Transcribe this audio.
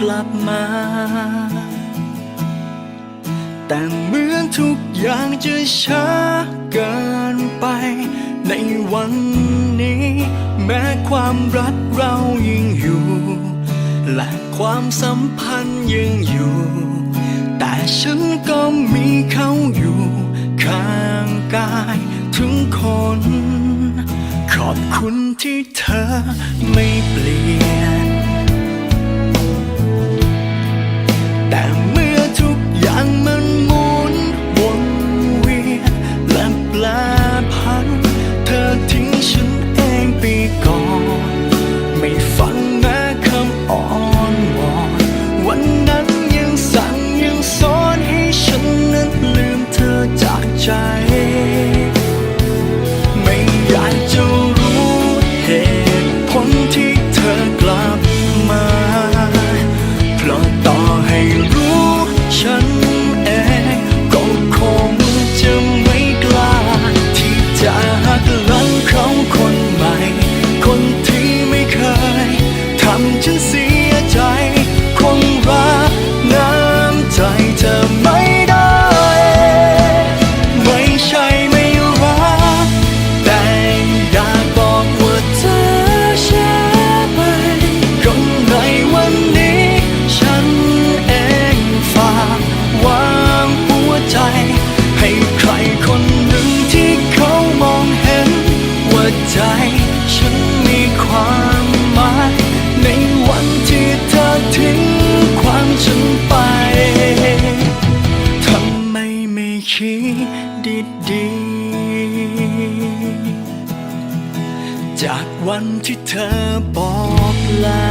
กลับมา แต่เหมือนทุกอย่างจะช้าเกินไป ในวันนี้ แม้ความรักเรายังอยู่ และความสัมพันธ์ยังอยู่ แต่ฉันก็มีเขาอยู่ข้างกายถึงคนขอบคุณที่เธอไม่เปลี่ยน จากวันที่เธอบอกลา